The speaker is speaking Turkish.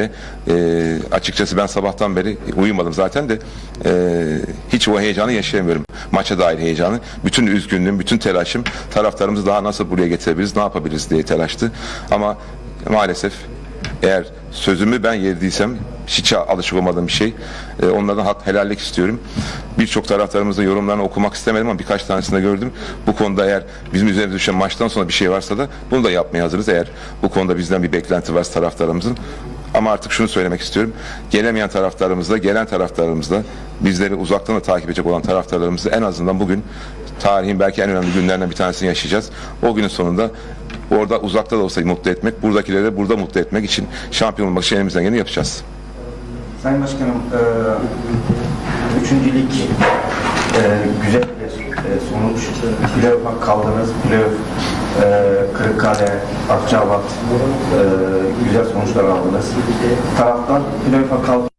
E, açıkçası ben sabahtan beri uyumadım zaten de e, hiç o heyecanı yaşayamıyorum. Maça dair heyecanı. Bütün üzgünlüğüm, bütün telaşım taraftarımızı daha nasıl buraya getirebiliriz, ne yapabiliriz diye telaştı. Ama maalesef eğer sözümü ben yerdiysem hiç alışık olmadığım bir şey. E, onlardan hak helallik istiyorum. Birçok taraftarımızın yorumlarını okumak istemedim ama birkaç tanesini de gördüm. Bu konuda eğer bizim üzerimize düşen maçtan sonra bir şey varsa da bunu da yapmaya hazırız. Eğer bu konuda bizden bir beklenti varsa taraftarımızın. Ama artık şunu söylemek istiyorum. Gelemeyen taraftarımızla, gelen taraftarımızla, bizleri uzaktan da takip edecek olan taraftarlarımızla en azından bugün tarihin belki en önemli günlerinden bir tanesini yaşayacağız. O günün sonunda orada uzakta da olsa mutlu etmek, buradakileri de burada mutlu etmek için şampiyon olmak için elimizden geleni yapacağız. Sayın Başkanım, e, üçüncü lig e, güzel bir e, sonuç. Playoff'a kaldınız. Playoff e, Kırıkkale, Akçabat e, güzel sonuçlar aldınız. Taraftar playoff'a kaldı.